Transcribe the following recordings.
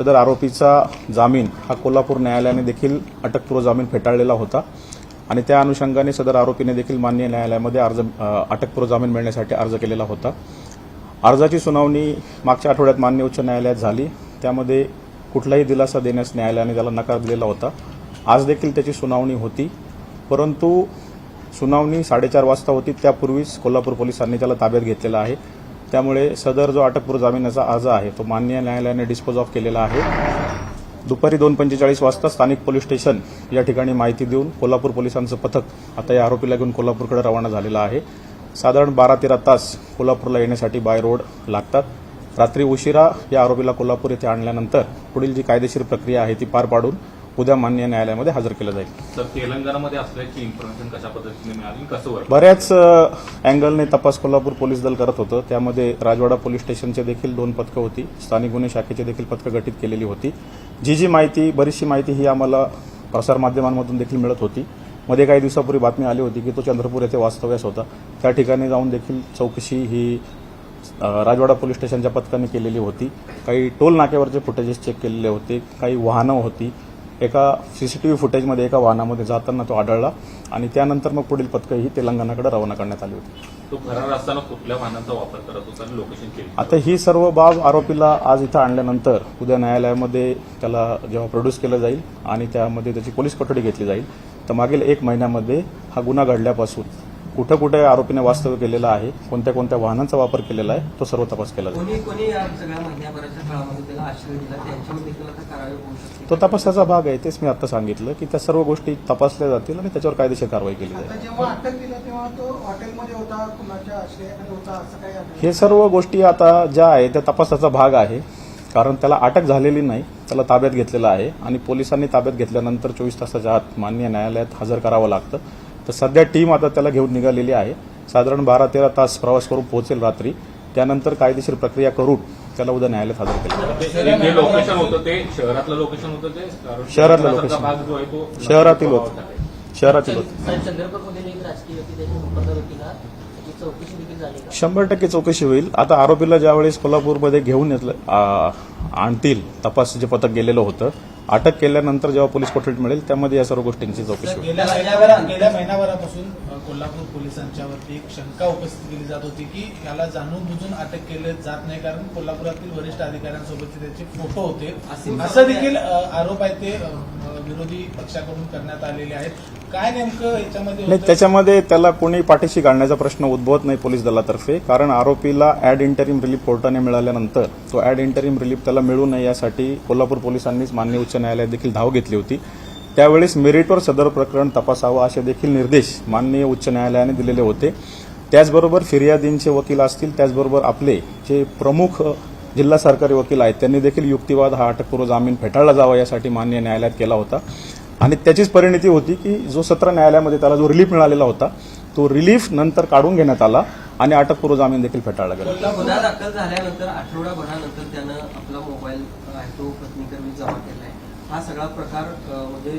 सदर आरोपीचा जामीन हा कोल्हापूर न्यायालयाने देखील अटकपूर्व जामीन फेटाळलेला होता. आणि त्या अनुषंगाने सदर आरोपीने देखील मान्य न्यायालयामध्ये अर्ज अटकपूर्व जामीन मिळण्यासाठी अर्ज केलेला होता. अर्जाची सुनावणी मागच्या आठवड्यात मान्य उच्च न्यायालयात झाली. त्यामध्ये कुठलाही दिलासा देण्यास न्यायालयाने त्याला नकार दिलेला होता. आज देखील त्याची सुनावणी होती. परंतु सुनावणी साडेचार वाजता होती. त्यापूर्वीच कोल्हापूर पोलिसांनी त्याला ताब्यात घेतलेला आहे. त्यामुळे सदर जो अटकपूर्व जामिनाचा अर्ज आहे तो मान्य न्यायालयाने डिस्पोज ऑफ केलेला आहे. दुपारी दोन पंचेचाळीस वाजता स्थानिक पोलीस स्टेशन या ठिकाणी माहिती देऊन कोल्हापूर पोलिसांचं पथक आता या आरोपीला घेऊन कोल्हापूरकडे रवाना झालेलं आहे. साधारण बारा तेरा तास कोल्हापूरला येण्यासाठी बाय रोड लागतात. रात्री उशिरा या आरोपीला कोल्हापूर येथे आणल्यानंतर पुढील जी कायदेशीर प्रक्रिया आहे ती पार पाडून उद्या मान्य न्यायालयामध्ये हजर केलं जाईल. तर तेलंगणामध्ये असल्याची इन्फॉर्मेशन कशा पद्धतीने मिळाली? कसं वर्क बऱ्याच अ, अँगलने तपास कोल्हापूर पोलीस दल करत होतं. त्यामध्ये राजवाडा पोलीस स्टेशनचे देखील दोन पथकं होती. स्थानिक गुन्हे शाखेची देखील पथकं गठीत केलेली होती. जी जी माहिती बरीचशी माहिती ही आम्हाला प्रसारमाध्यमांमधून देखील मिळत होती. मध्ये काही दिवसापूर्वी बातमी आली होती की तो चंद्रपूर येथे वास्तव्यास होता. त्या ठिकाणी जाऊन देखील चौकशी ही अ, राजवाडा पोलीस स्टेशनच्या पथकाने केलेली होती. काही टोल नाक्यावरचे फुटेजेस चेक केलेले होते. काही वाहनं होती. एका सीसीटीव्ही फुटेजमध्ये एका वाहनामध्ये जाताना तो आढळला आणि त्यानंतर मग पुढील पथकं ही तेलंगणाकडे रवाना करण्यात आली होती. तो फरार असताना कुठल्या वाहनांचा वापर करत होता आणि लोकेशन केली? आता ही सर्व बाब आरोपीला आज इथं आणल्यानंतर उद्या न्यायालयामध्ये त्याला जेव्हा प्रोड्यूस केलं जाईल आणि त्यामध्ये त्याची पोलीस कोठडी घेतली जाईल तर मागील एक महिन्यामध्ये हा गुन्हा घडल्यापासून कुठं कुठे आरोपीने वास्तव्य केलेलं आहे कोणत्या कोणत्या वाहनांचा वापर केलेला आहे तो सर्व तपास केला जाईल. तो तपासाचा भाग आहे तेच मी आता सांगितलं की त्या सर्व गोष्टी तपासल्या जातील आणि त्याच्यावर कायदेशीर कारवाई केली जाईल. आता जेव्हा अटक दिलं तेव्हा तो हॉटेलमध्ये होता कुणाच्या आश्रयाखाली होता असं काही आढळलं? हे सर्व गोष्टी आता ज्या आहे त्या तपासाचा भाग आहे कारण त्याला अटक झालेली नाही त्याला ताब्यात घेतलेलं आहे आणि पोलिसांनी ताब्यात घेतल्यानंतर चोवीस तासाच्या आत मान्य न्यायालयात हजर करावं लागतं. तर सध्या टीम आता त्याला घेऊन निघालेली आहे. साधारण बारा तेरा तास प्रवास करून पोहोचेल रात्री. त्यानंतर कायदेशीर प्रक्रिया करून त्याला उद्या न्यायालयात हजर केलं लोकेशन होतं ते शहरातलं लोकेशन होतं ते? शहरातलं होतं. शहरातील होतं. साहेब चंद्रपूरमध्ये एक राजकीय व्यक्ती त्याची संपर्कात होती का? त्याची चौकशी देखील झाली का? शंभर टक्के चौकशी होईल. आता आरोपीला ज्यावेळेस कोल्हापूरमध्ये घेऊन आणतील तपास जे पथक गेलेलं होतं अटक केल्यानंतर जेव्हा पोलीस कोठडीत मिळेल त्यामध्ये या सर्व गोष्टींची चौकशी होईल गेल्या महिनाभरापासून कोल्हापूर पोलिसांच्या वरती एक शंका उपस्थित केली जात होती की याला जाणून बुजून अटक केले जात नाही कारण कोल्हापुरातील वरिष्ठ अधिकाऱ्यांसोबतचे त्याचे फोटो होते. असं देखील आरोप आहे ते विरोधी पक्षाकडून करण्यात आलेले आहेत. काय नेमकं याच्यामध्ये नाही? त्याच्यामध्ये त्याला कोणी पाठीशी घालण्याचा प्रश्न उद्भवत नाही पोलीस दलातर्फे कारण आरोपीला ऍड इंटरिम रिलीफ कोर्टाने मिळाल्यानंतर तो ऍड इंटरिम रिलीफ त्याला मिळू नये यासाठी कोल्हापूर पोलिसांनीच मान्य उच्च न्यायालयात देखील धाव घेतली होती. त्यावेळेस मेरिटवर सदर प्रकरण तपासावं असे देखील निर्देश माननीय उच्च न्यायालयाने दिलेले होते. त्याचबरोबर फिर्यादींचे वकील असतील त्याचबरोबर आपले जे प्रमुख जिल्हा सरकारी वकील आहेत. त्यांनी देखील युक्तिवाद हा अटकपूर्व जामीन फेटाळला जावा यासाठी मान्य न्यायालयात केला होता. आणि त्याचीच परिणती होती की जो सत्र न्यायालयामध्ये त्याला जो रिलीफ मिळालेला होता तो रिलीफ नंतर काढून घेण्यात आला आणि अटकपूर्व जामीन देखील फेटाळला गेला. गुन्हा दाखल झाल्यानंतर आठवडाभरानंतर त्यानं आपला मोबाईल तो जमा केलाय हा सगळा प्रकार म्हणजे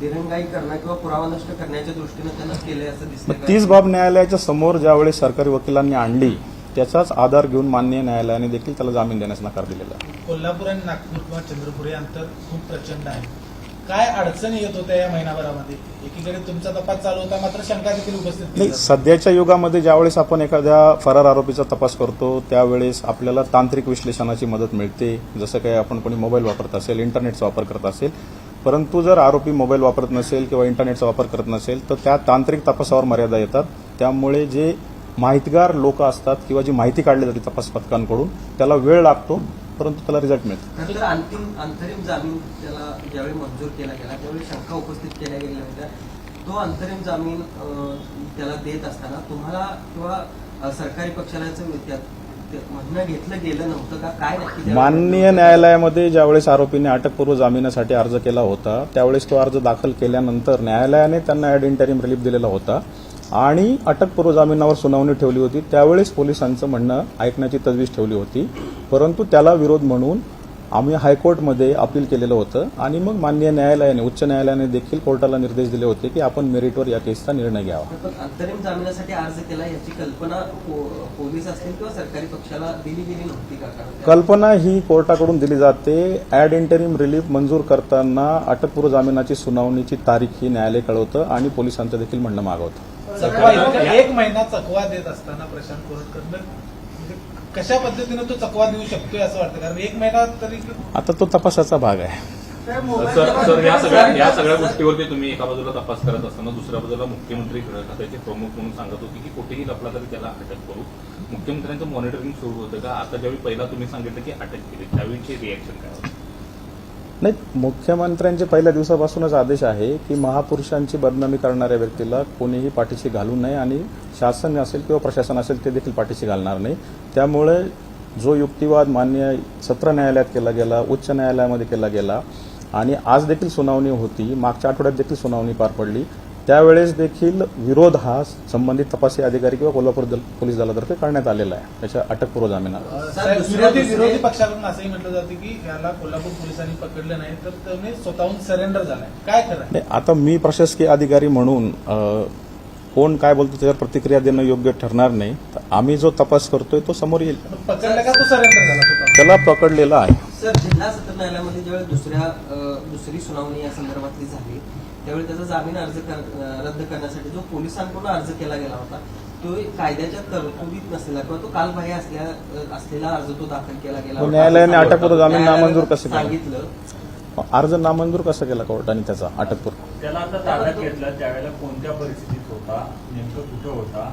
दिरंगाई करणं किंवा पुरावा नष्ट करण्याच्या दृष्टीनं त्यानं केलंय असं मग दिसतंय तीच बाब न्यायालयाच्या समोर ज्यावेळेस सरकारी वकिलांनी आणली त्याचाच आधार घेऊन मान्य न्यायालयाने देखील त्याला जामीन देण्यास नकार दिलेला आहे. कोल्हापूर आणि नागपूर किंवा चंद्रपूर हे अंतर खूप प्रचंड आहे. काय अडचणी येत होत्या या महिनाभरामध्ये? एकीकडे तुमचा तपास चालू होता मात्र शंका देखील उपस्थित नाही. सध्याच्या युगामध्ये ज्यावेळेस आपण एखाद्या फरार आरोपीचा तपास करतो त्यावेळेस आपल्याला तांत्रिक विश्लेषणाची मदत मिळते. जसं काही आपण कोणी मोबाईल वापरत असेल इंटरनेटचा वापर करत असेल परंतु जर आरोपी मोबाईल वापरत नसेल किंवा इंटरनेटचा वापर करत नसेल तर त्या तांत्रिक तपासावर मर्यादा येतात. त्यामुळे जे माहितगार लोक असतात किंवा जी माहिती काढली जाते तपास पथकांकडून त्याला वेळ लागतो परंतु त्याला रिझल्ट मिळतो. अंतिम अंतरिम जामीन त्याला ज्यावेळी मंजूर केला गेला त्यावेळी शंका उपस्थित केल्या गेल्या होत्या. तो अंतरिम जामीन त्याला देत असताना तुम्हाला किंवा सरकारी पक्षाला म्हणणं घेतलं गेलं नव्हतं का? काय माननीय न्यायालयामध्ये ज्यावेळेस आरोपीने अटकपूर्व जामिनासाठी अर्ज केला होता त्यावेळेस तो अर्ज दाखल केल्यानंतर न्यायालयाने त्यांना ऍड इंटरिम रिलीफ दिलेला होता. आणि अटकपूर्व जामिनावर सुनावणी ठेवली होती. त्यावेळेस पोलिसांचं म्हणणं ऐकण्याची तजवीज ठेवली होती. परंतु त्याला विरोध म्हणून आम्ही हायकोर्टमध्ये अपील केलेलं होतं. आणि मग माननीय न्यायालयाने उच्च न्यायालयाने देखील कोर्टाला निर्देश दिले होते की आपण मेरिटवर या केसचा निर्णय घ्यावा. अंतरिम जामिनासाठी अर्ज केला याची कल्पना पोलीस असतील किंवा सरकारी पक्षाला दिली गेली नव्हती का? कल्पना ही कोर्टाकडून दिली जाते. ऍड इंटरिम रिलीफ मंजूर करताना अटकपूर्व जामिनाची सुनावणीची तारीख ही न्यायालय कळवतं आणि पोलिसांचं देखील म्हणणं मागवतं. चकवा इतका एक महिना चकवा देत असताना प्रशांत कोरटकर म्हणजे कशा पद्धतीने तो चकवा देऊ शकतोय असं वाटतं? कारण एक महिना तरी आता तो तपासाचा भाग आहे. सर सर या सगळ्या या सगळ्या गोष्टीवरती तुम्ही एका बाजूला तपास करत असताना दुसऱ्या बाजूला मुख्यमंत्री खात्याचे प्रमुख म्हणून सांगत होते की कुठेही लपला तरी त्याला अटक करू. मुख्यमंत्र्यांचं मॉनिटरिंग सुरू होतं का? आता ज्यावेळी पहिला तुम्ही सांगितलं की अटक केली त्यावेळीची रिॲक्शन काय होती? नाही मुख्यमंत्र्यांचे पहिल्या दिवसापासूनच आदेश आहे की महापुरुषांची बदनामी करणाऱ्या व्यक्तीला कोणीही पाठीशी घालू नये आणि शासन असेल किंवा प्रशासन असेल ते देखील पाठीशी घालणार नाही. त्यामुळे जो युक्तिवाद मान्य सत्र न्यायालयात केला गेला उच्च न्यायालयामध्ये केला गेला आणि आज देखील सुनावणी होती मागच्या आठवड्यात देखील सुनावणी पार पडली त्यावेळेस देखील विरोध हा संबंधित तपासी अधिकारी किंवा कोल्हापूर दल- पोलीस दलातर्फे करण्यात आलेला आहे. त्याच्या अटकपूर्व साहेब, दुसऱ्या- विरोधी विरोधी पक्षाकडून असंही म्हटलं जातं की याला कोल्हापूर पोलिसांनी पकडलं नाही तर त्याने स्वतःहून सरेंडर झालाय. काय खरं आहे? नाही आता मी प्रशासकीय अधिकारी म्हणून अ, कोण काय बोलतो त्याच्यावर प्रतिक्रिया देणं योग्य ठरणार नाही. तर आम्ही जो तपास करतोय तो समोर येईल. पकडलं का तो सरेंडर झाला स्वतः त्याला पकडलेला आहे. सर जिल्हा सत्र न्यायालयामध्ये ज्यावेळी दुसऱ्या अ, दुसरी सुनावणी या संदर्भातली झाली त्यावेळी त्याचा जामीन अर्ज कर- रद्द करण्यासाठी जो पोलिसांकडून अर्ज केला गेला होता तो कायद्याच्या तरतुदीत नसलेला किंवा तो कालबाह्य असल्या असलेला अर्ज तो दाखल केला गेला. न्यायालयाने अटकपूर्व जामीन नामंजूर कसं? सांगितलं अर्ज नामंजूर कसा केला कोर्टाने त्याचा अटकपूर्व त्याला आता ताब्यात घेतलं त्यावेळेला कोणत्या परिस्थितीत होता नेमकं कुठं होता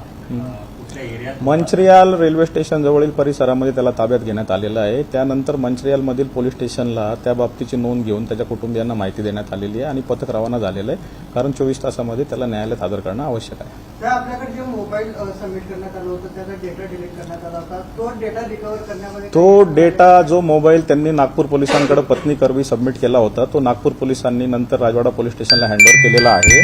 मंचरियाल रेल्वे स्टेशन जवळील परिसरामध्ये त्याला ताब्यात घेण्यात आलेलं आहे. त्यानंतर मंचरियालमधील पोलीस स्टेशनला त्या बाबतीची नोंद घेऊन त्याच्या कुटुंबियांना माहिती देण्यात आलेली आहे आणि पथक रवाना झालेलं आहे. कारण चोवीस तासामध्ये त्याला न्यायालयात हजर करणं आवश्यक आहे. त्या आपल्याकडे जे मोबाईल सबमिट करण्यात आलं होतं त्याचा डेटा डिलीट करण्यात आला होता. तो डेटा रिकव्हर करण्यामध्ये तो डेटा जो मोबाईल त्यांनी नागपूर पोलिसांकडे पत्नी करवी सबमिट केला होता तो नागपूर पोलिसांनी नंतर राजवाडा पोलीस स्टेशनला हँडओव्हर केलेला आहे.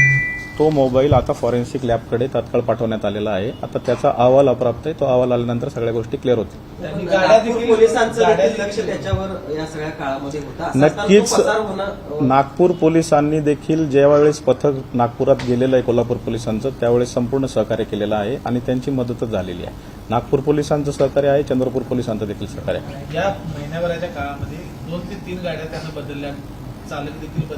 तो मोबाईल आता फॉरेन्सिक लॅबकडे तात्काळ पाठवण्यात आलेला आहे. आता त्याचा अहवाल अप्राप्त आहे. तो अहवाल आल्यानंतर सगळ्या गोष्टी क्लिअर होतील. त्यांनी गाड्या नागपूर देखील- पोलिसांचं गाड्या देखील लक्ष देखील- त्याच्यावर या सगळ्या काळामध्ये होतं. असं असताना तो नक्कीच नागपूर पोलिसांनी देखील ज्यावेळेस पथक नागपुरात गेलेलं आहे कोल्हापूर पोलिसांचं त्यावेळेस संपूर्ण सहकार्य केलेलं आहे आणि त्यांची मदतच झालेली आहे. नागपूर पोलिसांचं सहकार्य आहे चंद्रपूर पोलिसांचं देखील सहकार्य आहे. या महिन्याभराच्या काळामध्ये दोन ते तीन गाड्या त्यानं बदलल्या.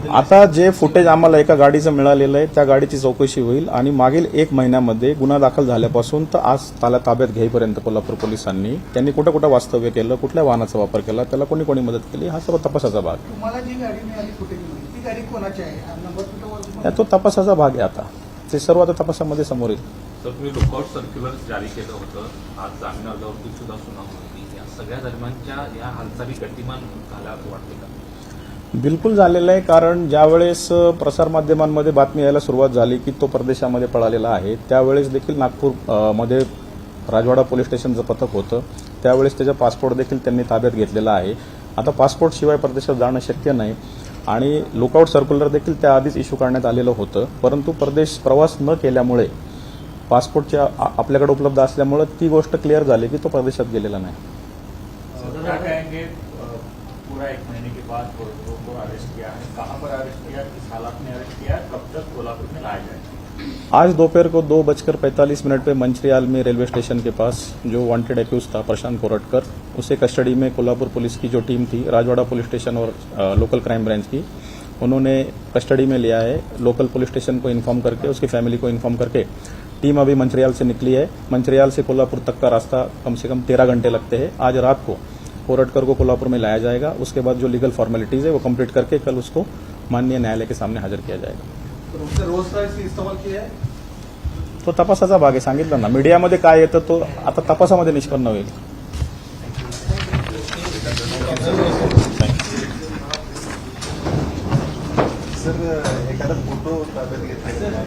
आता जे फुटेज आम्हाला एका गाडीचं मिळालेलं आहे त्या गाडीची चौकशी होईल आणि मागील एक महिन्यामध्ये गुन्हा दाखल झाल्यापासून तर आज त्याला ताब्यात घेईपर्यंत कोल्हापूर पोलिसांनी त्यांनी कुठं कुठं वास्तव्य केलं कुठल्या वाहनाचा वापर केला त्याला कोणी कोणी मदत केली हा सर्व तपासाचा भाग. आहे. तुम्हाला जी गाडी मिळाली फुटेजमध्ये ती गाडी कोणाची आहे? नंबर प्लेटवर त्या तो तपासाचा भाग आहे आता. ते सर्व आता तपासामध्ये समोर येईल. तर तुम्ही लुकआउट सर्क्युलर जारी केलं होतं. आज जामीन अर्जावरती सुद्धा सुनावणी होती. या सगळ्या दरम्यानच्या या हालचाली गतिमान झाल्या असं वाटते का? बिलकुल झालेलं आहे कारण ज्यावेळेस प्रसारमाध्यमांमध्ये बातमी यायला सुरुवात झाली की तो परदेशामध्ये पळालेला आहे त्यावेळेस देखील नागपूरमध्ये राजवाडा पोलीस स्टेशनचं पथक होतं. त्यावेळेस त्याचा पासपोर्ट देखील त्यांनी ताब्यात घेतलेला आहे. आता पासपोर्ट शिवाय परदेशात जाणं शक्य नाही आणि लुकआउट सर्क्युलर देखील त्याआधीच इश्यू करण्यात आलेलं होतं. परंतु परदेश प्रवास न केल्यामुळे पासपोर्टच्या आपल्याकडे उपलब्ध असल्यामुळे ती गोष्ट क्लिअर झाली की तो परदेशात गेलेला नाही. पूरा एक महीने के बाद को, को अरेस्ट किया है। कहाँ पर अरेस्ट किया किस हालात में अरेस्ट किया कब तक कोल्हापुर में लाया जाएगा? आज दोपहर को दो बजकर पैंतालीस मिनट पे मंचरियाल में रेलवे स्टेशन के पास जो वांटेड एक्यूज था प्रशांत कोरटकर उसे कस्टडी में कोल्हापुर पुलिस की जो टीम थी राजवाड़ा पुलिस स्टेशन और लोकल क्राइम ब्रांच की उन्होंने कस्टडी में लिया है। लोकल पुलिस स्टेशन को इन्फॉर्म करके उसकी फैमिली को इन्फॉर्म करके टीम अभी मंचरियाल से निकली है। मंचरियाल से कोल्हापुर तक का रास्ता कम से कम तेरह घंटे लगते हैं। आज रात को कोरटकर को कोल्हापुर में लाया जाएगा। उसके बाद जो लीगल फॉर्मेलिटीज है वो कंप्लीट करके कल उसको माननीय न्यायालय के सामने हाजिर किया जाएगा। है? तो तपासाचा भाग आहे सांगितलं ना. मीडियामध्ये काय येतं तो आता तपासामध्ये निष्पन्न होईल. सर एखादा फ़ोटो ताब्यात घेतला